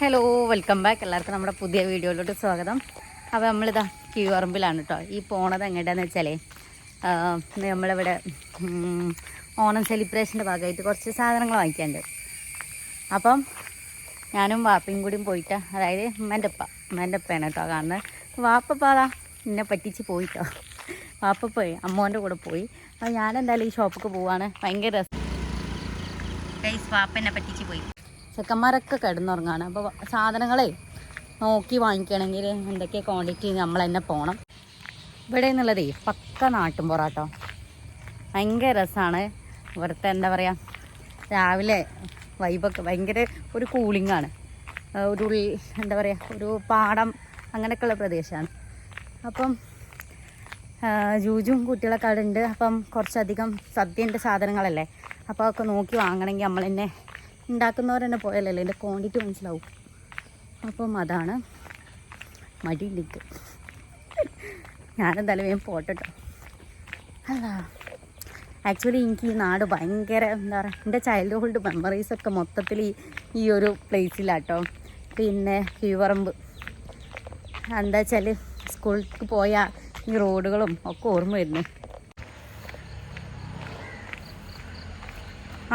Hello welcome back എല്ലാവർക്കും നമ്മുടെ പുതിയ വീഡിയോയിലോട്ട് സ്വാഗതം. അപ്പോൾ നമ്മളിതാ ക്യൂറമ്പിലാണ് കേട്ടോ ഈ പോണത് എങ്ങോട്ടാന്ന് വെച്ചാലേ നമ്മളിവിടെ ഓണം സെലിബ്രേഷന്റെ ഭാഗമായിട്ട് കുറച്ച് സാധനങ്ങൾ വാങ്ങിക്കാണ്ട് അപ്പം ഞാനും വാപ്പയും കൂടിയും പോയിട്ട് അതായത് മെന്റെപ്പ മെന്റെപ്പയാണ് കേട്ടോ കാരണം വാപ്പപ്പാതാ എന്നെ പറ്റിച്ച് പോയിട്ടോ വാപ്പ പോയി അമ്മോന്റെ കൂടെ പോയി. അപ്പോൾ ഞാനെന്തായാലും ഈ ഷോപ്പൊക്കെ പോവാണ്. ഭയങ്കര രസം വാപ്പ എന്നെ പറ്റിച്ച് പോയി. ചെക്കന്മാരൊക്കെ കിടന്നുറങ്ങാണ്. അപ്പോൾ സാധനങ്ങളെ നോക്കി വാങ്ങിക്കണമെങ്കിൽ എന്തൊക്കെ ക്വാണ്ടിറ്റി നമ്മൾ തന്നെ പോകണം ഇവിടെ എന്നുള്ളതേ പക്ക നാട്ടും പൊറാട്ടോ ഭയങ്കര രസമാണ് ഇവിടുത്തെ എന്താ പറയുക രാവിലെ വൈബൊക്കെ ഭയങ്കര ഒരു കൂളിംഗ് ആണ്. ഒരു എന്താ പറയുക ഒരു പാടം അങ്ങനെയൊക്കെയുള്ള പ്രദേശമാണ്. അപ്പം ജൂജും കുട്ടികളൊക്കെ അവിടെ ഉണ്ട്. അപ്പം കുറച്ചധികം സദ്യന്റെ സാധനങ്ങളല്ലേ? അപ്പോൾ അതൊക്കെ നോക്കി വാങ്ങണമെങ്കിൽ നമ്മൾ തന്നെ ഉണ്ടാക്കുന്നവർ തന്നെ പോയാലല്ലേ അതിന്റെ ക്വാണ്ടിറ്റി മനസ്സിലാവും. അപ്പം അതാണ് മടി മടിയിലേക്ക് ഞാനെന്തായാലും വേഗം പോട്ടെ കേട്ടോ അല്ല ആക്ച്വലി എനിക്ക് ഈ നാട് ഭയങ്കര എന്താ പറയുക എന്റെ ചൈൽഡ്ഹുഡ് മെമ്മറീസൊക്കെ മൊത്തത്തിൽ ഈ ഈ ഒരു പ്ലേസിലാട്ടോ പിന്നെ കീവറമ്പ് എന്താ വെച്ചാൽ സ്കൂളിലേക്ക് പോയ ഈ റോഡുകളും ഒക്കെ ഓർമ്മ വരുന്നു.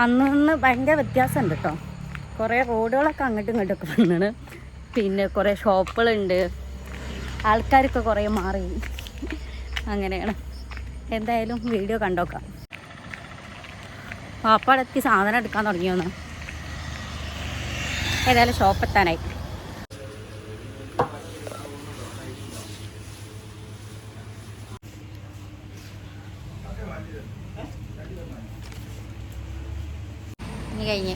അന്ന് നിന്ന് ഭയങ്കര വ്യത്യാസമുണ്ട് കേട്ടോ കുറേ റോഡുകളൊക്കെ അങ്ങോട്ടും ഇങ്ങോട്ടൊക്കെ വന്നാണ്. പിന്നെ കുറേ ഷോപ്പുകളുണ്ട്. ആൾക്കാരൊക്കെ കുറേ മാറി. അങ്ങനെയാണ്. എന്തായാലും വീഡിയോ കണ്ടോക്കാം. പാപ്പാടെത്തി സാധനം എടുക്കാൻ തുടങ്ങിയോന്ന്. ഏതായാലും ഷോപ്പ് എത്താനായി ഇനി കഴിഞ്ഞ്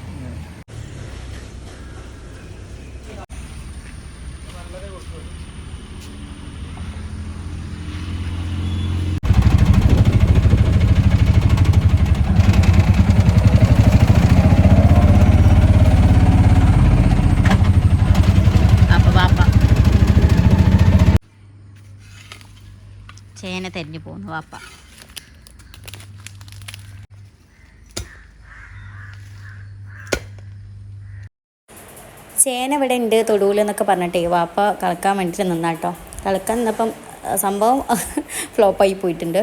അപ്പൊ വാപ്പ ചേന തെരഞ്ഞു പോകുന്നു. വാപ്പ ചേന ഇവിടെ ഉണ്ട് തൊടുവിൽ എന്നൊക്കെ പറഞ്ഞിട്ടേ. വാപ്പ കളക്കാൻ വേണ്ടിയിട്ട് നിന്നാട്ടോ കളക്കാൻ നിന്നപ്പം സംഭവം ഫ്ലോപ്പായി പോയിട്ടുണ്ട്.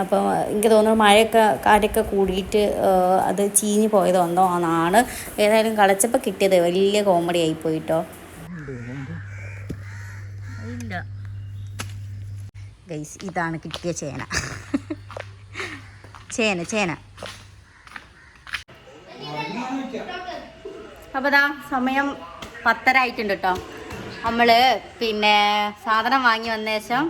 അപ്പോൾ എനിക്ക് തോന്നുന്നു മഴയൊക്കെ കാറ്റൊക്കെ കൂടിയിട്ട് അത് ചീഞ്ഞ് പോയതോ എന്തോ ആണ് ഏതായാലും കളച്ചപ്പോൾ കിട്ടിയത് വലിയ കോമഡി ആയി പോയിട്ടോ ഗൈസ് ഇതാണ് കിട്ടിയ ചേന. ചേന ചേന. അപ്പോൾ ദാ സമയം പത്തര ആയിട്ടുണ്ട് കേട്ടോ നമ്മൾ പിന്നെ സാധനം വാങ്ങി വന്ന ശേഷം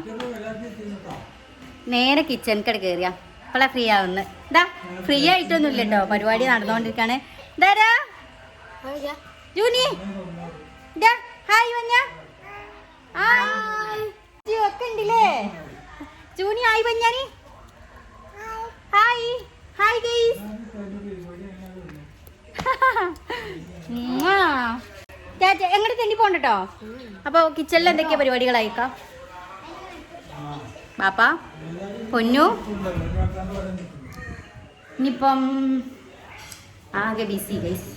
നേരെ കിച്ചണിക്കട കയറിയ ഇപ്പോഴാണ് ഫ്രീ ആവുന്നത് ഇതാ ഫ്രീ ആയിട്ടൊന്നും ഇല്ല കേട്ടോ പരിപാടി നടന്നുകൊണ്ടിരിക്കാണ് ഇതാരാ ജൂനി ഹായ് വഞ്ഞ ഹായ്. ഒക്കെ ഉണ്ടല്ലേ ജൂനി ഹായ് വഞ്ഞാനി ഹായ്. Hi guys. എങ്ങോട്ട് തെണ്ടി പോണ്ടോ അപ്പൊ കിച്ചണിൽ എന്തൊക്കെയാ പരിപാടികളായിക്കാം പാപ്പ പൊന്നു. ഇനിയിപ്പം ആകെ ബിസി ഗൈസ്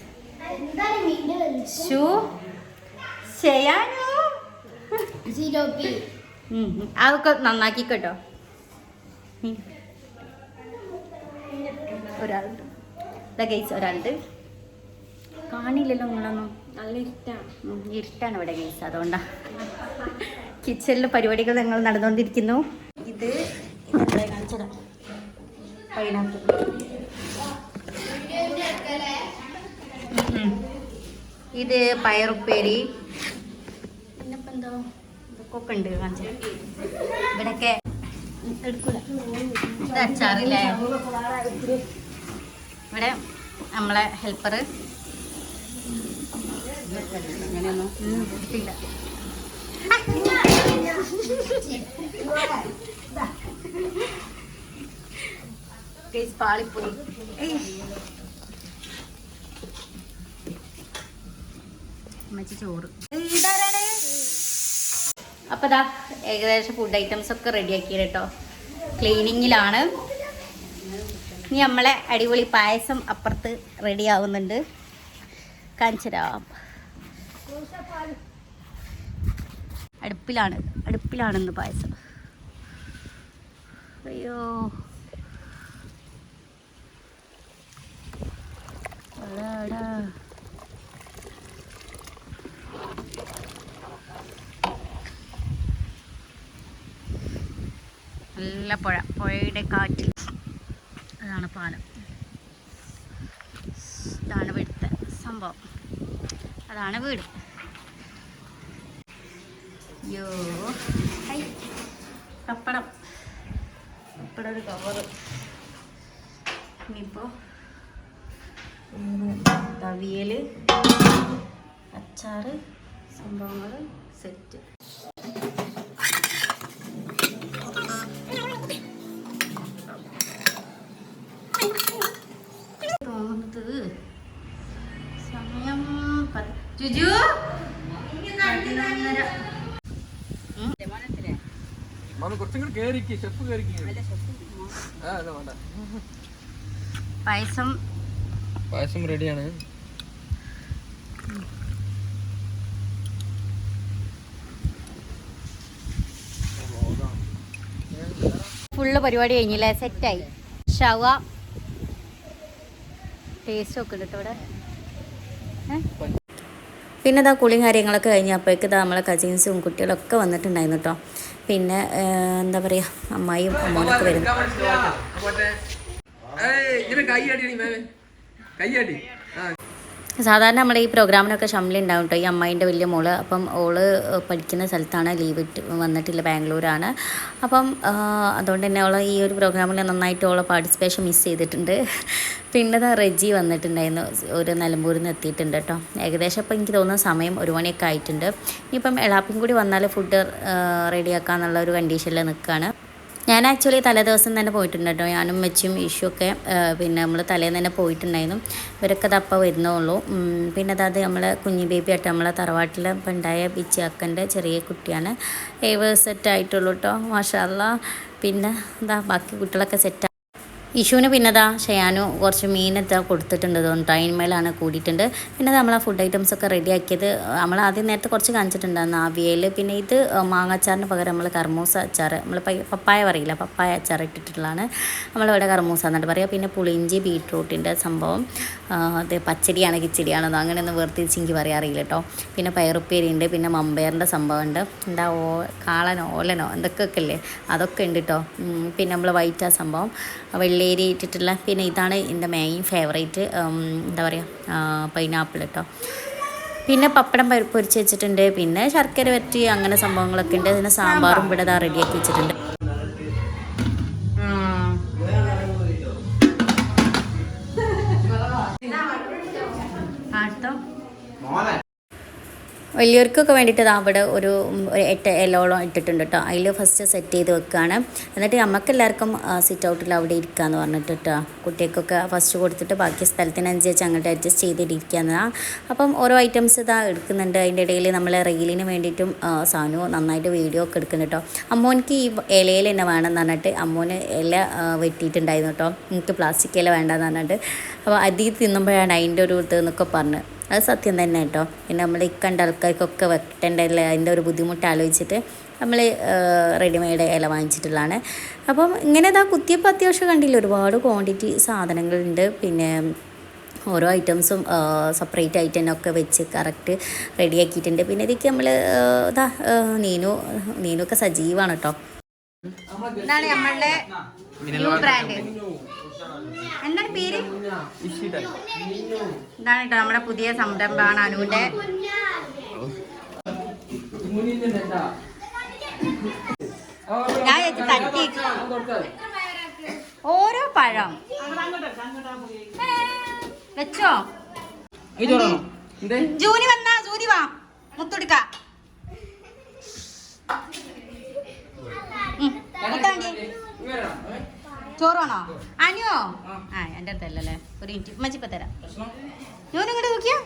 ഷൂ ചെയ്യാനു ഉം. അതൊക്കെ നന്നാക്കി കേട്ടോ ഉം. ഒരാളുണ്ട്. ഇതാ ഗൈസ് ഒരാളുണ്ട്. കാണില്ലല്ലോ നിങ്ങളൊന്നും. നല്ല ഇഷ്ടമാണ് ഇഷ്ടമാണ് ഇവിടെ ഗൈസ് അതുകൊണ്ടാ. കിച്ചണിലെ പരിപാടികൾ ഞങ്ങൾ നടന്നുകൊണ്ടിരിക്കുന്നു. ഇത് കാണിച്ചതാ. പൈനാപ്പിൾ. ഇത് പയറുപ്പേരി. എടുക്കൂല. ഇത് അച്ചാറില്ലേ? ഇവിടെ നമ്മളെ Guys, പാളിപ്പോയി. ചോറ്. ഇതാരാണ് അപ്പൊ ഇതാ ഏകദേശം ഫുഡ് ഐറ്റംസ് ഒക്കെ റെഡിയാക്കി കേട്ടോ. ക്ലീനിങ്ങിലാണ് ഇനി നമ്മളെ അടിപൊളി പായസം അപ്പുറത്ത് റെഡി ആവുന്നുണ്ട്. കാഞ്ചരാം അടുപ്പിലാണ്. അടുപ്പിലാണെന്ന് പായസം. അയ്യോ. എടാ, നല്ല പുഴ പുഴയുടെ കാറ്റിൽ. അതാണ് പാലം. ഇതാണ് ഇവിടുത്തെ സംഭവം. അതാണ് വീട്. അയ്യോ ഹൈ. പപ്പടം പപ്പടം ഒരു കവറ് ഇനിയിപ്പോൾ തവിയൽ അച്ചാറ് സംഭവങ്ങൾ സെറ്റ് കൂടി കേറിക്ക് ഷെഫ് കേറിക്ക് ആ അല്ല വേണ്ട. പായസം. പായസം റെഡിയാണ്. ഫുള്ള് പരിപാടി കഴിഞ്ഞില്ലേ? സെറ്റായി. ഷവ. ടേസ്റ്റ് ഒക്കെ ഉണ്ട് കേട്ടോ ഇവിടെ? പിന്നെ ഇതാ കുളിയും കാര്യങ്ങളൊക്കെ കഴിഞ്ഞപ്പോഴേക്ക് ഇതാ നമ്മളെ കസിൻസും കുട്ടികളൊക്കെ വന്നിട്ടുണ്ടായിരുന്നു കേട്ടോ പിന്നെ എന്താ പറയുക അമ്മായിയും അമ്മോനൊക്കെ വരും. കൈ ആ. സാധാരണ നമ്മുടെ ഈ പ്രോഗ്രാമിനൊക്കെ ഷംലി ഉണ്ടാവും കേട്ടോ ഈ അമ്മായിന്റെ വലിയ മോൾ. അപ്പം ഓൾ പഠിക്കുന്ന സ്ഥലത്താണ് ലീവ് ഇട്ട് വന്നിട്ടില്ല ബാംഗ്ലൂരാണ്. അപ്പം അതുകൊണ്ട് തന്നെ ഓളെ ഈ ഒരു പ്രോഗ്രാമിൽ നന്നായിട്ട് ഓളെ പാർട്ടിസിപ്പേഷൻ മിസ് ചെയ്തിട്ടുണ്ട്. പിന്നെ ദാ റെജി വന്നിട്ടുണ്ടായിരുന്നു. ഒരു നിലമ്പൂരിൽ നിന്ന് എത്തിയിട്ടുണ്ട് കേട്ടോ ഏകദേശം ഇപ്പം എനിക്ക് തോന്നുന്ന സമയം ഒരു മണിയൊക്കെ ആയിട്ടുണ്ട്. ഇനിയിപ്പം എളാപ്പും കൂടി വന്നാൽ ഫുഡ് റെഡിയാക്കാന്നുള്ള ഒരു കണ്ടീഷനിൽ നിൽക്കുകയാണ് ഞാൻ ആക്ച്വലി തലേ ദിവസം തന്നെ പോയിട്ടുണ്ട് ഞാനും മെച്ചും ഒക്കെ പിന്നെ നമ്മൾ തലേന്ന് തന്നെ പോയിട്ടുണ്ടായിരുന്നു. ഇവരൊക്കെ തപ്പ വരുന്നുള്ളൂ പിന്നെ അതായത് നമ്മളെ കുഞ്ഞു ബേബി ആയിട്ട് നമ്മളെ തറവാട്ടിൽ ഇപ്പം ഉണ്ടായ ബിച്ചിയാക്കന്റെ ചെറിയ കുട്ടിയാണ്. ഏവ് സെറ്റ് ആയിട്ടുള്ളൂ കേട്ടോ മാഷാല്ല പിന്നെ എന്താ ബാക്കി കുട്ടികളൊക്കെ സെറ്റ് ഇഷുവിന് പിന്നെ ദാ ഷയാനു കുറച്ച് മീനൊക്കെ കൊടുത്തിട്ടുണ്ട് തോന്നുന്നു. അതിന്മേലാണ് കൂടിയിട്ടുണ്ട്. പിന്നെ നമ്മൾ ആ ഫുഡ് ഐറ്റംസ് ഒക്കെ റെഡി ആക്കിയത്. നമ്മൾ ആദ്യം നേരത്തെ കുറച്ച് കാണിച്ചിട്ടുണ്ടായിരുന്നു ആവിയയിൽ പിന്നെ ഇത് മാങ്ങാച്ചാറിന് പകരം നമ്മൾ കർമൂസ അച്ചാർ നമ്മൾ പപ്പായ പറയില്ല പപ്പായ അച്ചാർ ഇട്ടിട്ടുള്ളതാണ്. നമ്മളിവിടെ കർമൂസ എന്നിട്ട് പറയുക പിന്നെ പുളിഞ്ചി ബീട്രൂട്ടിന്റെ സംഭവം അത് പച്ചടിയാണ് കിച്ചടിയാണെന്നോ അങ്ങനെയൊന്നും വേർതിരിച്ച് എനിക്ക് പറയാൻ അറിയില്ല കേട്ടോ പിന്നെ പയറുപ്പേരിയുണ്ട് പിന്നെ മമ്പയറിന്റെ സംഭവം ഉണ്ട് എന്താ ഓ കാളനോ ഓലനോ എന്തൊക്കെയൊക്കെ അല്ലേ അതൊക്കെ ഉണ്ട് കേട്ടോ പിന്നെ നമ്മൾ വൈറ്റ് ആ സംഭവം വെള്ളേരി ഇട്ടിട്ടുള്ള പിന്നെ ഇതാണ് എന്റെ മെയിൻ ഫേവറേറ്റ് എന്താ പറയുക പൈനാപ്പിൾ കേട്ടോ പിന്നെ പപ്പടം പരി- പൊരിച്ച് വെച്ചിട്ടുണ്ട്. പിന്നെ ശർക്കര വറ്റി അങ്ങനെ സംഭവങ്ങളൊക്കെ ഉണ്ട്. പിന്നെ സാമ്പാറും ഇവിടെ ഇതാ റെഡിയാക്കി വെച്ചിട്ടുണ്ട്. ആട്ടോ. വലിയവർക്കൊക്കെ വേണ്ടിയിട്ട് അവിടെ ഒരു എട്ട് എല്ലോളം ഇട്ടിട്ടുണ്ട് കേട്ടോ അതിൽ ഫസ്റ്റ് സെറ്റ് ചെയ്ത് വെക്കുകയാണ് എന്നിട്ട് നമുക്ക് എല്ലാവർക്കും സിറ്റ് ഔട്ടിൽ അവിടെ ഇരിക്കാന്ന് പറഞ്ഞിട്ട് കേട്ടോ കുട്ടികൾക്കൊക്കെ ഫസ്റ്റ് കൊടുത്തിട്ട് ബാക്കി സ്ഥലത്തിനനുസരിച്ച് അങ്ങോട്ട് അഡ്ജസ്റ്റ് ചെയ്തിട്ടിരിക്കാന്നതാണ് അപ്പം ഓരോ ഐറ്റംസ് ഇതാ എടുക്കുന്നുണ്ട്. അതിന്റെ ഇടയിൽ നമ്മൾ റീലിന് വേണ്ടിയിട്ടും സാനു നന്നായിട്ട് വീഡിയോ ഒക്കെ എടുക്കുന്നുണ്ട് കേട്ടോ അമ്മോനിക്ക് ഈ ഇലയിൽ തന്നെ വേണമെന്ന് പറഞ്ഞിട്ട് അമ്മോന് ഇല വെട്ടിയിട്ടുണ്ടായിരുന്നു കേട്ടോ എനിക്ക് പ്ലാസ്റ്റിക് ഇല വേണ്ടെന്ന് പറഞ്ഞിട്ട്. അപ്പോൾ അതിൽ തിന്നുമ്പോഴാണ് അതിന്റെ ഒരു ഇത് എന്നൊക്കെ പറഞ്ഞ് അത് സത്യം തന്നെ കേട്ടോ. പിന്നെ നമ്മൾ ഈ കണ്ട ആൾക്കാർക്കൊക്കെ വെട്ടേണ്ടല്ലേ? അതിന്റെ ഒരു ബുദ്ധിമുട്ട് ആലോചിച്ചിട്ട് നമ്മൾ റെഡിമെയ്ഡ് ഇല വാങ്ങിച്ചിട്ടുള്ളതാണ്. അപ്പം ഇങ്ങനെ ഇതാ കുത്തിയപ്പോൾ അത്യാവശ്യം കണ്ടില്ല? ഒരുപാട് ക്വാണ്ടിറ്റി സാധനങ്ങളുണ്ട്. പിന്നെ ഓരോ ഐറ്റംസും സെപ്പറേറ്റ് ആയിട്ട് തന്നെ ഒക്കെ വെച്ച് കറക്റ്റ് റെഡിയാക്കിയിട്ടുണ്ട് പിന്നെ ഇതൊക്കെ നമ്മൾ ഇതാ നീനു നീനൊക്കെ സജീവമാണ് കേട്ടോ. നമ്മളുടെ ബ്രാൻഡ് എന്താണ് പേര്? ഇതാണ് കേട്ടോ നമ്മുടെ പുതിയ സംരംഭമാണ് അനുവിന്റെ ഞാൻ ചേച്ചി തട്ടി. ഓരോ പഴം. വെച്ചോ? ജൂനി വന്നാ ജൂനി വാ. മുത്തെടുക്ക. ചോറ് വേണോ അനിയോ? ആ. എന്റെ അടുത്തല്ലേ ഒരു മിനിറ്റ്. മച്ചിപ്പ തരാം. ഞാൻ ഇങ്ങോട്ട് നോക്കിയോ?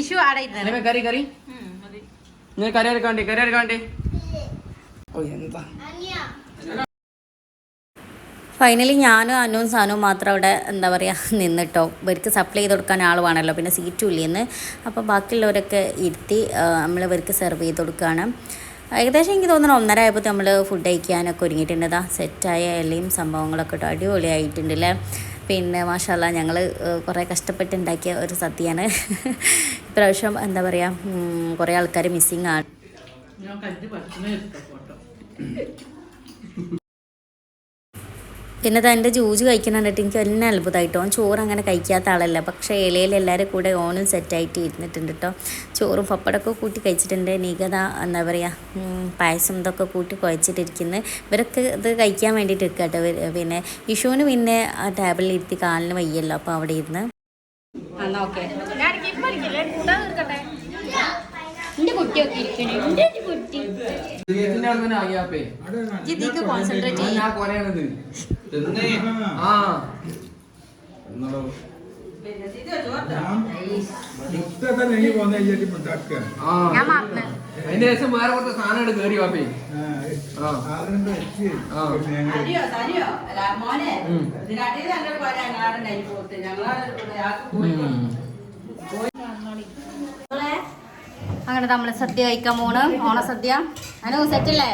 ഇഷ്യൂ ആടെ ഇരുന്നത് മേമേ കറി കറി. നീ കറി എടുക്കാണ്ടി കറി എടുക്കാണ്ടി. ഓ എന്താ? ഫൈനലി ഞാനും അനുവും സാനും മാത്രം അവിടെ എന്താ പറയുക നിന്നിട്ടോ. ഇവർക്ക് സപ്ലൈ ചെയ്ത് കൊടുക്കാൻ ആൾ വേണമല്ലോ. പിന്നെ സീറ്റും ഇല്ലെന്ന് അപ്പോൾ ബാക്കിയുള്ളവരൊക്കെ ഇരുത്തി നമ്മൾ ഇവർക്ക് സെർവ് ചെയ്ത് കൊടുക്കുകയാണ്. ഏകദേശം എനിക്ക് തോന്നുന്നു ഒന്നര ആയപ്പോൾ നമ്മൾ ഫുഡ് കഴിക്കാനൊക്കെ ഒരുങ്ങിയിട്ടുണ്ട്. സെറ്റായ ഇലയും സംഭവങ്ങളൊക്കെ കേട്ടോ അടിപൊളിയായിട്ടുണ്ട് അല്ലേ പിന്നെ മാഷല്ല ഞങ്ങൾ കുറേ കഷ്ടപ്പെട്ടുണ്ടാക്കിയ ഒരു സദ്യയാണ്. ഇപ്രാവശ്യം എന്താ പറയുക കുറേ ആൾക്കാർ മിസ്സിങ് ആണ്. പിന്നെ അത് എന്റെ ജൂജ് കഴിക്കുന്ന കണ്ടിട്ട് എനിക്ക് എന്നെ അത്ഭുതമായിട്ടോ. ഓൻ ചോറ് അങ്ങനെ കഴിക്കാത്ത ആളല്ല. പക്ഷേ ഇലയിൽ എല്ലാവരും കൂടെ ഓണും സെറ്റായിട്ട് ഇരുന്നിട്ടുണ്ട് കേട്ടോ. ചോറും പപ്പടമൊക്കെ കൂട്ടി കഴിച്ചിട്ടുണ്ട്. നികത എന്താ പറയുക പായസം ഇതൊക്കെ കൂട്ടി കുഴച്ചിട്ടിരിക്കുന്നു. ഇവരൊക്കെ ഇത് കഴിക്കാൻ വേണ്ടിയിട്ട് ഇരിക്കുക കേട്ടോ. പിന്നെ ഇഷുവിന് പിന്നെ ആ ടേബിളിൽ ഇരുത്തി കാലിന് വയ്യല്ലോ അപ്പോൾ അവിടെ ഇരുന്ന്. കുട്ടിയൊക്കെ ഇരിക്കണേ? എന്റെ കുട്ടി ഇതിന്റെ അവിടുന്ന് ആകിയാപ്പേ ജിതിക്ക് കോൺസെൻട്രേറ്റ് ഞാൻ കൊറയാണിത് ആ. അതിന്റെ ശേഷം വേറെ കുറച്ച് സാധനം കേറി വാപ്പേ ആ ആദ്യം വെച്ച് ആ. പിന്നെ ഞങ്ങൾ സരിയോ സരിയോ അല്ല മോനെ ഉം. ഇതിനാട്ടിൽ നല്ല പോലെ ഞങ്ങളാടെ നെയ്യ് പോത്ത് ഞങ്ങളാടെ ഒരാൾക്ക് പോയി ഉം. അങ്ങനെ നമ്മൾ സദ്യ കഴിക്കാൻ പോണ്. ഓണസദ്യ അനു സെറ്റല്ലേ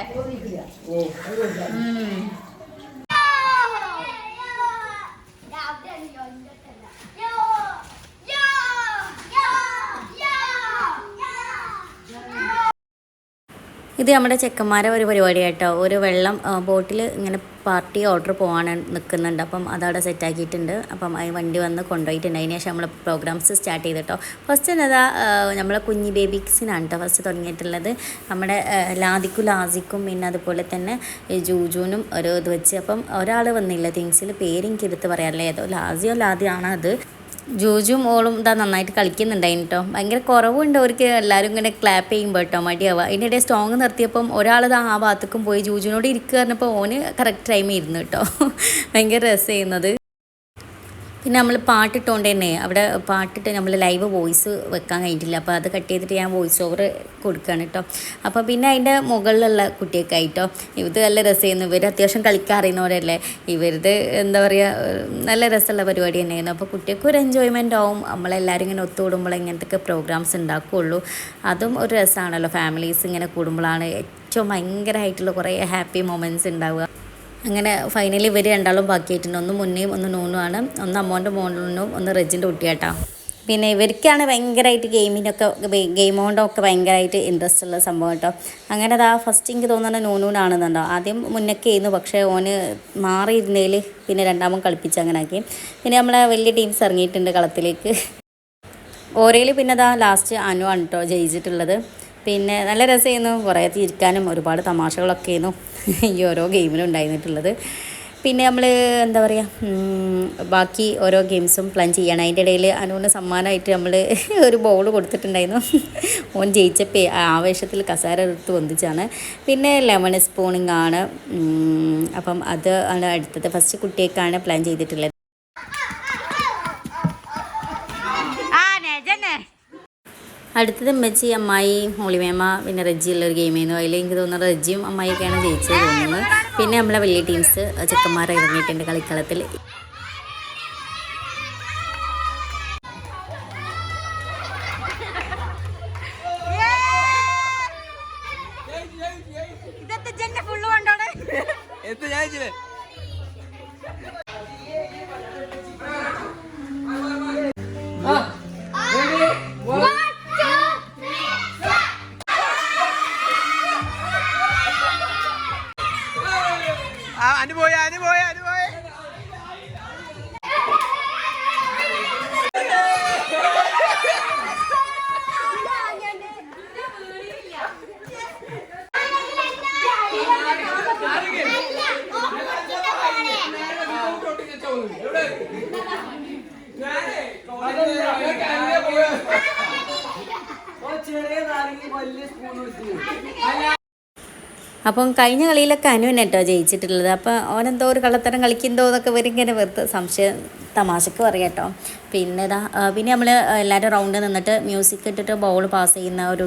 ഇത് നമ്മുടെ ചെക്കന്മാരെ ഒരു പരിപാടി കേട്ടോ ഒരു വെള്ളം ബോട്ടിൽ ഇങ്ങനെ പാർട്ടി ഓർഡർ പോകാൻ നിൽക്കുന്നുണ്ട് അപ്പം അതവിടെ സെറ്റാക്കിയിട്ടുണ്ട് അപ്പം അത് വണ്ടി വന്ന് കൊണ്ടുപോയിട്ടുണ്ട്. അതിന് ശേഷം നമ്മൾ പ്രോഗ്രാംസ് സ്റ്റാർട്ട് ചെയ്തിട്ടോ. ഫസ്റ്റ് എന്നതാ നമ്മളെ കുഞ്ഞി ബേബീസിനാണ് കേട്ടോ ഫസ്റ്റ് തുടങ്ങിയിട്ടുള്ളത്. നമ്മുടെ ലാദിക്കും ലാസിക്കും പിന്നെ അതുപോലെ തന്നെ ജൂജൂനും ഒരു ഇത് വെച്ച്. അപ്പം ഒരാൾ വന്നില്ല. തിങ്സിൽ പേരെങ്കിൽ എടുത്ത് പറയാറില്ല ഏതോ ലാസിയോ ലാദിയാണോ അത്. ജൂജും ഓളും ഇതാ നന്നായിട്ട് കളിക്കുന്നുണ്ടായിന് കേട്ടോ ഭയങ്കര കുറവുണ്ട് അവർക്ക്. എല്ലാവരും ഇങ്ങനെ ക്ലാപ്പ് ചെയ്യുമ്പോൾ കേട്ടോ മടിയാവുക. അതിനിടെ സ്ട്രോങ് നിർത്തിയപ്പം ഒരാൾ ആ ഭാഗത്തേക്കും പോയി ജോജുവിനോട് ഇരിക്കുക പറഞ്ഞപ്പോൾ ഓന് കറക്റ്റ് ടൈം ഇരുന്നു കേട്ടോ ഭയങ്കര രസം ചെയ്യുന്നത് പിന്നെ നമ്മൾ പാട്ടിട്ടുകൊണ്ട് തന്നെ അവിടെ പാട്ടിട്ട് നമ്മൾ ലൈവ് വോയിസ് വെക്കാൻ കഴിഞ്ഞിട്ടില്ല. അപ്പോൾ അത് കട്ട് ചെയ്തിട്ട് ഞാൻ വോയിസ് ഓവർ കൊടുക്കുകയാണ് കേട്ടോ അപ്പോൾ പിന്നെ അതിന്റെ മുകളിലുള്ള കുട്ടിയൊക്കെ ആയിട്ടോ ഇത് നല്ല രസമായിരുന്നു ഇവർ അത്യാവശ്യം കളിക്കാൻ അറിയുന്നവരല്ലേ ഇവരത് എന്താ പറയുക നല്ല രസമുള്ള പരിപാടി തന്നെയായിരുന്നു. അപ്പോൾ കുട്ടികൾക്ക് ഒരു എൻജോയ്മെന്റ് ആവും. നമ്മളെല്ലാവരും ഇങ്ങനെ ഒത്തുകൂടുമ്പോൾ ഇങ്ങനത്തെ പ്രോഗ്രാംസ് ഉണ്ടാക്കുകയുള്ളൂ അതും ഒരു രസമാണല്ലോ ഫാമിലീസ് ഇങ്ങനെ കൂടുമ്പോഴാണ് ഏറ്റവും ഭയങ്കരമായിട്ടുള്ള കുറേ ഹാപ്പി മൊമെന്റ്സ് ഉണ്ടാവുക. അങ്ങനെ ഫൈനലി ഇവർ രണ്ടാളും ബാക്കിയായിട്ടുണ്ട്. ഒന്ന് മുന്നേയും ഒന്ന് നൂനുമാണ് ഒന്ന് അമ്മോന്റെ മോനും ഒന്ന് റെജിന്റെ കുട്ടിയാട്ടോ. പിന്നെ ഇവർക്കാണ് ഭയങ്കരമായിട്ട് ഗെയിമിനൊക്കെ ഗെയിം കൊണ്ടൊക്കെ ഭയങ്കരമായിട്ട് ഇൻട്രസ്റ്റ് ഉള്ള സംഭവം കേട്ടോ. അങ്ങനെ അതാ ഫസ്റ്റ് എനിക്ക് തോന്നുന്നത് നൂനൂനാണെന്നുണ്ടോ ആദ്യം മുന്നൊക്കെ ആയിരുന്നു. പക്ഷേ ഓന് മാറിയിരുന്നതിൽ പിന്നെ രണ്ടാമൻ കളിപ്പിച്ച് അങ്ങനെ ആക്കി. പിന്നെ നമ്മളെ വലിയ ടീംസ് ഇറങ്ങിയിട്ടുണ്ട് കളത്തിലേക്ക്. ഓരയിൽ പിന്നെ അതാ ലാസ്റ്റ് അനു ആണ് കേട്ടോ ജയിച്ചിട്ടുള്ളത്. പിന്നെ നല്ല രസമായിരുന്നു. കുറേ ചിരിക്കാനും ഒരുപാട് തമാശകളൊക്കെ ആയിരുന്നു ഈ ഓരോ ഗെയിമിലും ഉണ്ടായിരുന്നിട്ടുള്ളത്. പിന്നെ നമ്മൾ എന്താ പറയുക ബാക്കി ഓരോ ഗെയിംസും പ്ലാൻ ചെയ്യണം. അതിന്റെ ഇടയിൽ അനുവിന് സമ്മാനമായിട്ട് നമ്മൾ ഒരു ബോൾ കൊടുത്തിട്ടുണ്ടായിരുന്നു. ഓൻ ജയിച്ചപ്പോൾ ആവേശത്തിൽ കസാര എടുത്ത് പൊന്തിച്ചാണ്. പിന്നെ ലെമൺ സ്പൂണിങ് ആണ്. അപ്പം അത് ആണ് അടുത്തത്. ഫസ്റ്റ് കുട്ടിയേക്കാണ് പ്ലാൻ ചെയ്തിട്ടുള്ളത്. അടുത്തത് മെച്ചി അമ്മായി ഹോളിമേമ പിന്നെ റെജി ഉള്ളൊരു ഒരു ഗെയിമായിരുന്നു അതിൽ എനിക്ക് തോന്നുന്നു റെജിയും അമ്മായിയൊക്കെയാണ് ജയിച്ചത് തോന്നുന്നത് പിന്നെ നമ്മളെ വലിയ ടീംസ് ചെക്കന്മാരെ ഇറങ്ങിയിട്ടുണ്ട് കളിക്കളത്തിൽ. അപ്പം കഴിഞ്ഞ കളിയിലൊക്കെ അനുവിനെ കേട്ടോ ജയിച്ചിട്ടുള്ളത്. അപ്പോൾ ഓനെന്തോ ഒരു കള്ളത്തരം കളിക്കുന്നതോ എന്നൊക്കെ ഇവരിങ്ങനെ വെറുതെ സംശയ തമാശക്ക് പറയാം കേട്ടോ പിന്നെ ഇതാ പിന്നെ നമ്മൾ എല്ലാവരും റൗണ്ട് നിന്നിട്ട് മ്യൂസിക് ഇട്ടിട്ട് ബോൾ പാസ് ചെയ്യുന്ന ഒരു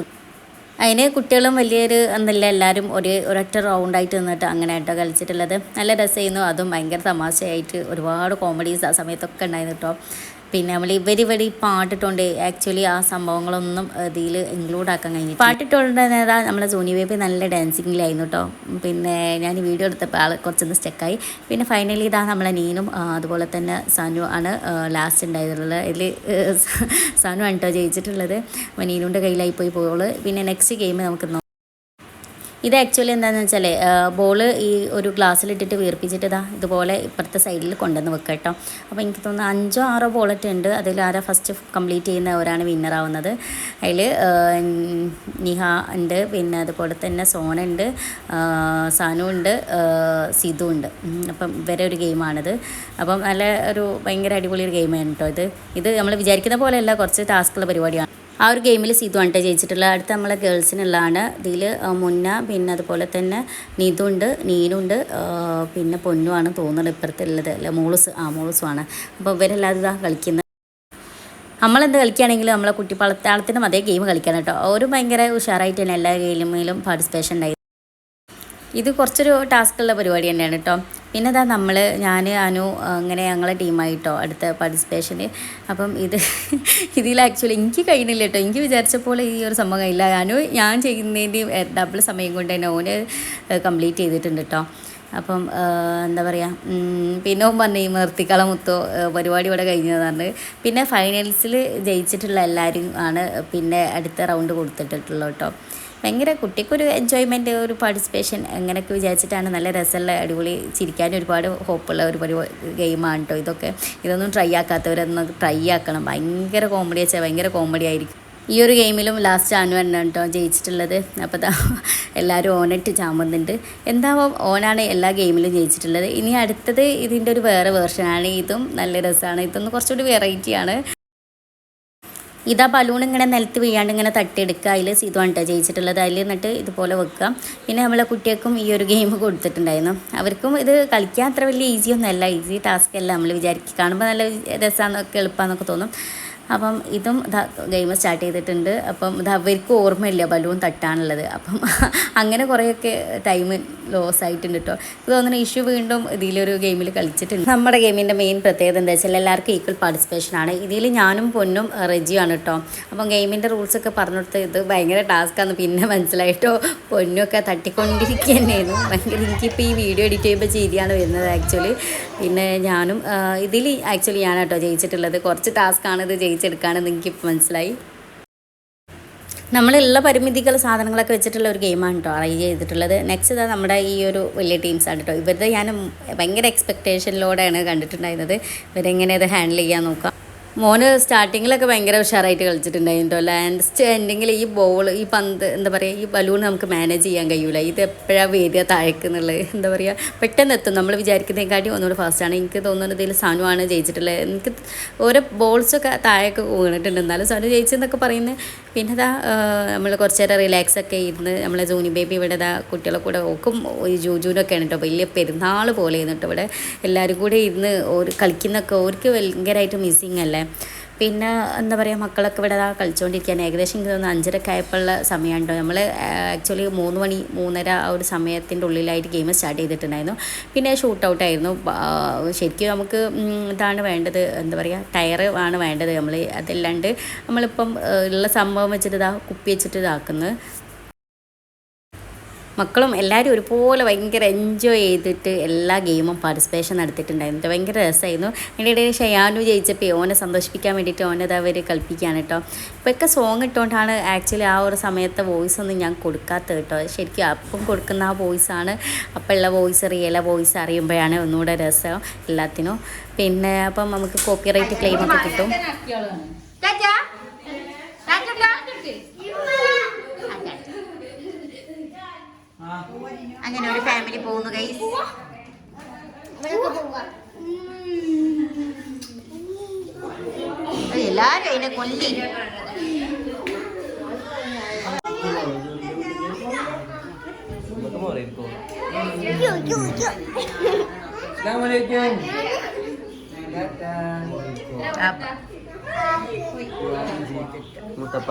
അതിന് കുട്ടികളും വലിയൊരു എന്നല്ല എല്ലാവരും ഒരേ ഒരൊറ്റ റൗണ്ടായിട്ട് നിന്നിട്ട് അങ്ങനെ ആയിട്ടോ കളിച്ചിട്ടുള്ളത്. നല്ല രസമായിരുന്നു. അതും ഭയങ്കര തമാശയായിട്ട് ഒരുപാട് കോമഡീസ് ആ സമയത്തൊക്കെ ഉണ്ടായിരുന്നു കേട്ടോ പിന്നെ നമ്മൾ ഇവർ ഇവിടെ പാട്ടിട്ടുണ്ട് ആക്ച്വലി ആ സംഭവങ്ങളൊന്നും ഇതിൽ ഇൻക്ലൂഡ് ആക്കാൻ കഴിഞ്ഞു പാട്ടിട്ടുണ്ടെന്നതാ നമ്മളെ സോനി ബേബി നല്ല ഡാൻസിങ്ങിലായിരുന്നു കേട്ടോ പിന്നെ ഞാൻ വീഡിയോ എടുത്തപ്പോൾ ആൾ കുറച്ചൊന്ന് സ്റ്റക്കായി. പിന്നെ ഫൈനലി ഇതാ നമ്മളെ നീനും അതുപോലെ തന്നെ സനു ആണ് ലാസ്റ്റ് ഉണ്ടായിട്ടുള്ളത്. ഇതിൽ സനു ആണ് കേട്ടോ ജയിച്ചിട്ടുള്ളത്. നീനുന്റെ കയ്യിലായി പോയി പോൾ പിന്നെ നെക്സ്റ്റ് ഗെയിം നമുക്ക് ഇത് ആക്ച്വലി എന്താണെന്ന് വെച്ചാൽ ബോൾ ഈ ഒരു ഗ്ലാസ്സിലിട്ടിട്ട് വീർപ്പിച്ചിട്ട് ഇതാ ഇതുപോലെ ഇപ്പുറത്തെ സൈഡിൽ കൊണ്ടുവന്ന് വെക്കുക കേട്ടോ. അപ്പോൾ എനിക്ക് തോന്നുന്നു അഞ്ചോ ആറോ ബോളറ്റ് ഉണ്ട്. അതിൽ ആരാ ഫസ്റ്റ് കംപ്ലീറ്റ് ചെയ്യുന്നവരാണ് വിന്നർ ആവുന്നത്. അതിൽ നിഹ ഉണ്ട്. പിന്നെ അതുപോലെ തന്നെ സോന ഉണ്ട്. സാനു ഉണ്ട്. സിധു ഉണ്ട്. അപ്പം ഇവരെ ഒരു ഗെയിമാണിത് അപ്പം നല്ല ഒരു ഭയങ്കര അടിപൊളി ഒരു ഗെയിമാണ് കേട്ടോ ഇത്. ഇത് നമ്മൾ വിചാരിക്കുന്ന പോലെയല്ല കുറച്ച് ടാസ്കുള്ള പരിപാടിയാണ്. ആ ഒരു ഗെയിമിൽ സീതു ആണ് ട്ടോ ജയിച്ചിട്ടുള്ളത് അടുത്ത നമ്മളെ ഗേൾസിനുള്ളതാണ് ഇതിൽ മുന്ന പിന്നെ അതുപോലെ തന്നെ നിതുണ്ട് നീനുണ്ട് പിന്നെ പൊന്നുമാണ് തോന്നുന്നത് ഇപ്പുറത്തുള്ളത് അല്ല? മോളുസ് ആ മോളുസുമാണ് അപ്പോൾ ഇവരെല്ലാവരും ഇതാ കളിക്കുന്നത്. നമ്മളെന്ത് കളിക്കുകയാണെങ്കിലും നമ്മളെ കുട്ടിപ്പാളത്താളത്തിനും അതേ ഗെയിം കളിക്കാൻ കേട്ടോ. ഒരു ഭയങ്കര ഉഷാറായിട്ട് തന്നെ എല്ലാ ഗെയിമിലും പാർട്ടിസിപ്പേഷൻ ഉണ്ടായി. ഇത് കുറച്ചൊരു ടാസ്ക്കുള്ള പരിപാടി തന്നെയാണ് കേട്ടോ. പിന്നെ ഇതാ നമ്മൾ ഞാൻ അനു അങ്ങനെ ഞങ്ങളെ ടീമായിട്ടോ അടുത്ത പാർട്ടിസിപ്പേഷന് അപ്പം ഇത് ഇതിൽ ആക്ച്വലി എനിക്ക് കഴിയുന്നില്ല കേട്ടോ എനിക്ക് വിചാരിച്ച പോലെ ഈ ഒരു സംഭവം കഴിയില്ല അനു ഞാൻ ചെയ്യുന്നതിന്റെ ഡബിൾ സമയം കൊണ്ട് തന്നെ ഓന് കംപ്ലീറ്റ് ചെയ്തിട്ടുണ്ട് കേട്ടോ അപ്പം എന്താ പറയുക പിന്നെ പറഞ്ഞു ഈ നിർത്തിക്കള മുത്തോ പരിപാടി ഇവിടെ കഴിഞ്ഞതാണ് പിന്നെ ഫൈനൽസിൽ ജയിച്ചിട്ടുള്ള എല്ലാവരും ആണ് പിന്നെ അടുത്ത റൗണ്ട് കൊടുത്തിട്ടുള്ളൂ കേട്ടോ ഭയങ്കര കുട്ടിക്കൊരു എൻജോയ്മെന്റ് ഒരു പാർട്ടിസിപ്പേഷൻ അങ്ങനെയൊക്കെ വിചാരിച്ചിട്ടാണ് നല്ല രസമുള്ള അടിപൊളി ചിരിക്കാൻ ഒരുപാട് ഹോപ്പുള്ള ഒരു ഗെയിമാണ് കേട്ടോ ഇതൊക്കെ. ഇതൊന്നും ട്രൈ ആക്കാത്തവരൊന്നും ട്രൈ ആക്കണം. ഭയങ്കര കോമഡി വെച്ചാൽ ഭയങ്കര കോമഡി ആയിരിക്കും. ഈ ഒരു ഗെയിമിലും ലാസ്റ്റ് അനു തന്നെ കേട്ടോ ജയിച്ചിട്ടുള്ളത്. അപ്പോൾ എല്ലാവരും ഓനിട്ട് ചാമ്പുന്നുണ്ട്. എന്താവും ഓനാണ് എല്ലാ ഗെയിമിലും ജയിച്ചിട്ടുള്ളത്. ഇനി അടുത്തത് ഇതിന്റെ ഒരു വേറെ വേർഷനാണ് ഇതും നല്ല രസമാണ്. ഇതൊന്ന് കുറച്ചുകൂടി വെറൈറ്റിയാണ് ഇതാ ബലൂൺ ഇങ്ങനെ നിലത്ത് വീഴാണ്ട് ഇങ്ങനെ തട്ടിയെടുക്കുക. അതിൽ സീതുവാണ് കേട്ടോ ജയിച്ചിട്ടുള്ളത്. അതിൽ എന്നിട്ട് ഇതുപോലെ വെക്കുക. പിന്നെ നമ്മളെ കുട്ടികൾക്കും ഈ ഒരു ഗെയിം കൊടുത്തിട്ടുണ്ടായിരുന്നു. അവർക്കും ഇത് കളിക്കാൻ അത്ര വലിയ ഈസി അല്ല. ഈസി ടാസ്ക് അല്ല. നമ്മൾ വിചാരിക്കും കാണുമ്പോൾ നല്ല രസമാണെന്നൊക്കെ എളുപ്പമാണെന്നൊക്കെ തോന്നും. അപ്പം ഇതും ഗെയിം സ്റ്റാർട്ട് ചെയ്തിട്ടുണ്ട്. അപ്പം ഇത് അവർക്ക് ഓർമ്മയില്ല ബലൂൺ തട്ടാനുള്ളത്. അപ്പം അങ്ങനെ കുറേയൊക്കെ ടൈം ലോസ് ആയിട്ടുണ്ട് കേട്ടോ ഇത് തോന്നുന്ന ഇഷ്യൂ വീണ്ടും ഇതിലൊരു ഗെയിമിൽ കളിച്ചിട്ടുണ്ട്. നമ്മുടെ ഗെയിമിന്റെ മെയിൻ പ്രത്യേകത എന്താ വെച്ചാൽ എല്ലാവർക്കും ഈക്വൽ പാർട്ടിസിപ്പേഷൻ ആണ്. ഇതിൽ ഞാനും പൊന്നും റെജിയാണ് കേട്ടോ അപ്പം ഗെയിമിന്റെ റൂൾസൊക്കെ പറഞ്ഞു കൊടുത്ത് ഇത് ഭയങ്കര ടാസ്ക്കാന്ന് പിന്നെ മനസ്സിലായിട്ടോ പൊന്നൊക്കെ തട്ടിക്കൊണ്ടിരിക്കുക തന്നെയായിരുന്നു ഭയങ്കര എനിക്കിപ്പോൾ ഈ വീഡിയോ എഡിറ്റ് ചെയ്യുമ്പോൾ ചിരിയാണ് വരുന്നത് ആക്ച്വലി പിന്നെ ഞാനും ഇതിൽ ആക്ച്വലി ഞാനാട്ടോ ജയിച്ചിട്ടുള്ളത്. കുറച്ച് ടാസ്ക്കാണ് ഇത് ജയിച്ചെടുക്കാനെന്ന് എനിക്കിപ്പോൾ മനസ്സിലായി. നമ്മളുള്ള പരിമിതികൾ സാധനങ്ങളൊക്കെ വെച്ചിട്ടുള്ള ഒരു ഗെയിമാണ് കേട്ടോ അറേഞ്ച് ചെയ്തിട്ടുള്ളത്. നെക്സ്റ്റ് ഇതാ നമ്മുടെ ഈ ഒരു വലിയ ടീംസ് ആണ് കേട്ടോ ഇവരുടെ ഞാൻ ഭയങ്കര എക്സ്പെക്റ്റേഷനിലൂടെയാണ് കണ്ടിട്ടുണ്ടായിരുന്നത്. ഇവരെങ്ങനെ ഇത് ഹാൻഡിൽ ചെയ്യാൻ നോക്കാം. മോന് സ്റ്റാർട്ടിങ്ങിലൊക്കെ ഭയങ്കര ഉഷാറായിട്ട് കളിച്ചിട്ടുണ്ടായിരുന്നു ലാൻഡ് എൻഡിങ്ങിൽ ഈ ബോൾ ഈ പന്ത് എന്താ പറയുക ഈ ബലൂൺ നമുക്ക് മാനേജ് ചെയ്യാൻ കഴിയൂല. ഇത് എപ്പോഴാണ് വരിക താഴേക്ക് എന്നുള്ളത് എന്താ പറയുക പെട്ടെന്ന് എത്തും. നമ്മൾ വിചാരിക്കുന്നതിനെക്കാട്ടി ഒന്നുകൂടെ ഫാസ്റ്റാണ് എനിക്ക് തോന്നുന്നത് ഇതിൽ സനുവാണ് ജയിച്ചിട്ടുള്ളത്. എനിക്ക് ഓരോ ബോൾസൊക്കെ താഴേക്ക് വീണിട്ടുണ്ട്. എന്നാലും സനു ജയിച്ചെന്നൊക്കെ പറയുന്നത് പിന്നെ ഇതാ നമ്മൾ കുറച്ച് നേരം റിലാക്സ് ഒക്കെ ഇരുന്ന് നമ്മളെ ജൂനി ബേബി ഇവിടെ ഇതാ കുട്ടികളെ കൂടെ ഓക്കും ഈ ജൂജൂനൊക്കെയാണ് കേട്ടോ വലിയ പെരുന്നാൾ പോലെ കേട്ടോ ഇവിടെ. എല്ലാവരും കൂടെ ഇരുന്ന് ഒരു കളിക്കുന്നൊക്കെ ഓർക്ക് ഭയങ്കരമായിട്ട് മിസ്സിങ് അല്ലേ? പിന്നെ എന്താ പറയുക മക്കളൊക്കെ ഇവിടെ കളിച്ചുകൊണ്ടിരിക്കുകയാണ് ഏകദേശം എനിക്ക് തോന്നുന്നു അഞ്ചരക്ക് ആയപ്പോഴുള്ള സമയമുണ്ടോ നമ്മൾ ആക്ച്വലി മൂന്ന് മണി മൂന്നര ആ ഒരു സമയത്തിന്റെ ഉള്ളിലായിട്ട് ഗെയിം സ്റ്റാർട്ട് ചെയ്തിട്ടുണ്ടായിരുന്നു. പിന്നെ ഷൂട്ട് ഔട്ട് ആയിരുന്നു. ശരിക്കും നമുക്ക് ഇതാണ് വേണ്ടത്. എന്താ പറയുക ടയർ ആണ് വേണ്ടത്. നമ്മൾ അതല്ലാണ്ട് നമ്മളിപ്പം ഉള്ള സംഭവം വെച്ചിട്ട് ഇതാ കുപ്പി വെച്ചിട്ട് ഇതാക്കുന്നത് മക്കളും എല്ലാവരും ഒരുപോലെ ഭയങ്കര എൻജോയ് ചെയ്തിട്ട് എല്ലാ ഗെയിമും പാർട്ടിസിപ്പേഷൻ നടത്തിയിട്ടുണ്ടായിരുന്നു. ഭയങ്കര രസമായിരുന്നു. അതിന്റെ ഇടയിൽ ഷയാനു ജയിച്ചപ്പോൾ ഓനെ സന്തോഷിപ്പിക്കാൻ വേണ്ടിയിട്ട് ഓനത് അവർ കളിപ്പിക്കുകയാണ് കേട്ടോ. ഇപ്പോഴൊക്കെ സോങ് ഇട്ടുകൊണ്ടാണ് ആക്ച്വലി ആ ഒരു സമയത്തെ വോയിസ് ഒന്നും ഞാൻ കൊടുക്കാത്തത് കേട്ടോ. ശരിക്കും അപ്പം കൊടുക്കുന്ന ആ വോയിസാണ് അപ്പോഴുള്ള വോയിസ് റിയല വോയിസ് അറിയുമ്പോഴാണ് ഒന്നുകൂടെ രസം എല്ലാത്തിനും. പിന്നെ അപ്പം നമുക്ക് കോപ്പിറൈറ്റ് ക്ലെയിം ഒക്കെ കിട്ടും. അങ്ങനെ ഒരു ഫാമിലി പോകുന്നു ഗൈസ് എല്ലാരും അതിനെ കൊല്ലി. മുത്തപ്പ.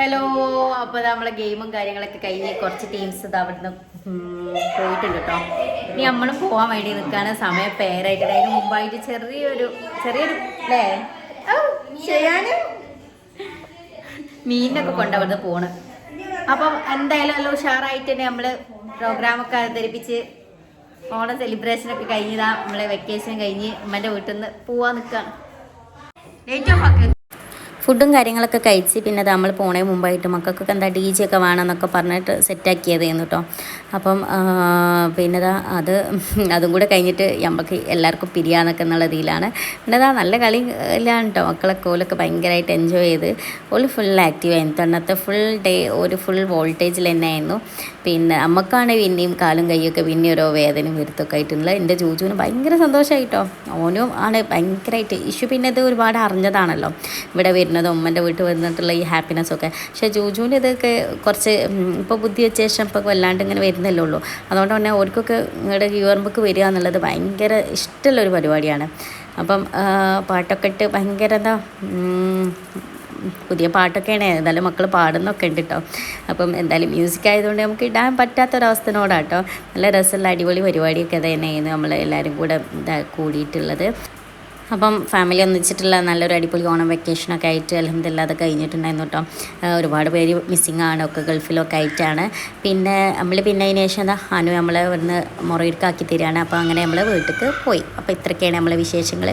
ഹലോ അപ്പോൾ നമ്മളെ ഗെയിമും കാര്യങ്ങളൊക്കെ കഴിഞ്ഞ് കുറച്ച് ടീംസ് ഇത് അവിടുന്ന് പോയിട്ടുണ്ട് കേട്ടോ ഇനി നമ്മൾ പോവാൻ വേണ്ടി നിൽക്കാണ് സമയം പേരായിട്ട് അതിന് മുമ്പായിട്ട് ചെറിയൊരു ചെറിയൊരു മീനൊക്കെ കൊണ്ട് അവിടുന്ന് പോണ്. അപ്പം എന്തായാലും നല്ല ഉഷാറായിട്ട് തന്നെ നമ്മൾ പ്രോഗ്രാമൊക്കെ അവതരിപ്പിച്ച് ഓണം സെലിബ്രേഷനൊക്കെ കഴിഞ്ഞതാ നമ്മളെ വെക്കേഷൻ കഴിഞ്ഞ് അമ്മന്റെ വീട്ടിൽ നിന്ന് പോവാൻ ആക്കി ഫുഡും കാര്യങ്ങളൊക്കെ കഴിച്ച് പിന്നെ നമ്മൾ പോണേ മുമ്പായിട്ട് മക്കൾക്കൊക്കെ എന്താ ഡി ജെ ഒക്കെ വേണമെന്നൊക്കെ പറഞ്ഞിട്ട് സെറ്റാക്കിയതായിരുന്നു കേട്ടോ അപ്പം പിന്നെ അത് അതും കൂടെ കഴിഞ്ഞിട്ട് നമുക്ക് എല്ലാവർക്കും പിരിയാന്നൊക്കെ എന്നുള്ള രീതിയിലാണ് പിന്നെ അതാ നല്ല കളി എല്ലാം കേട്ടോ മക്കളൊക്കെ ഓലൊക്കെ ഭയങ്കരമായിട്ട് എൻജോയ് ചെയ്ത്. ഓൽ ഫുൾ ആക്റ്റീവ് ആയിരുന്നു. ഫുൾ ഡേ ഒരു ഫുൾ വോൾട്ടേജിൽ തന്നെ ആയിരുന്നു പിന്നെ അമ്മക്കാണ് പിന്നെയും കാലും കൈയൊക്കെ പിന്നെ ഓരോ വേദനയും വരുത്തൊക്കെ ആയിട്ടുള്ള എന്റെ ജൂജുവിന് ഭയങ്കര സന്തോഷമായിട്ടോ ഓനും ആണ് ഭയങ്കരമായിട്ട് ഇഷ്യൂ പിന്നെ ഇത് ഒരുപാട് അറിഞ്ഞതാണല്ലോ. ഇവിടെ വരുന്നത് ഉമ്മന്റെ വീട്ടിൽ വന്നിട്ടുള്ള ഈ ഹാപ്പിനെസ് ഒക്കെ. പക്ഷേ ജൂജുവിന്റെ ഇതൊക്കെ കുറച്ച് ഇപ്പോൾ ബുദ്ധി വെച്ച ശേഷം ഇപ്പോൾ വല്ലാണ്ട് ഇങ്ങനെ വരുന്നല്ലേ ഉള്ളൂ. അതുകൊണ്ട് തന്നെ അവർക്കൊക്കെ നിങ്ങളുടെ യുവർമ്പക്ക് വരിക എന്നുള്ളത് ഭയങ്കര ഇഷ്ടമുള്ള ഒരു പരിപാടിയാണ്. അപ്പം പാട്ടൊക്കെ ഇട്ട് ഭയങ്കര എന്താ പുതിയ പാട്ടൊക്കെയാണ് എന്തായാലും മക്കൾ പാടുന്നൊക്കെ ഉണ്ട് കേട്ടോ അപ്പം എന്തായാലും മ്യൂസിക് ആയതുകൊണ്ട് നമുക്ക് ഇടാൻ പറ്റാത്തൊരവസ്ഥനോടാട്ടോ. നല്ല രസമുള്ള അടിപൊളി പരിപാടിയൊക്കെ തന്നെയായിരുന്നു നമ്മൾ എല്ലാവരും കൂടെ കൂടിയിട്ടുള്ളത്. അപ്പം ഫാമിലി ഒന്നിച്ചിട്ടുള്ള നല്ലൊരു അടിപൊളി ഓണം വെക്കേഷനൊക്കെ ആയിട്ട് അലഹമില്ല അത് കഴിഞ്ഞിട്ടുണ്ടായിരുന്നു കേട്ടോ. ഒരുപാട് പേര് മിസ്സിങ് ആണ് ഒക്കെ ഗൾഫിലൊക്കെ ആയിട്ടാണ്. പിന്നെ നമ്മൾ പിന്നെ അതിന് ശേഷം എന്താ അനു നമ്മളെ ഇവിടുന്ന് മുറയിൽക്കാക്കി തരികയാണ്. അപ്പോൾ അങ്ങനെ നമ്മൾ വീട്ടിലേക്ക് പോയി. അപ്പോൾ ഇത്രയൊക്കെയാണ് നമ്മളെ വിശേഷങ്ങൾ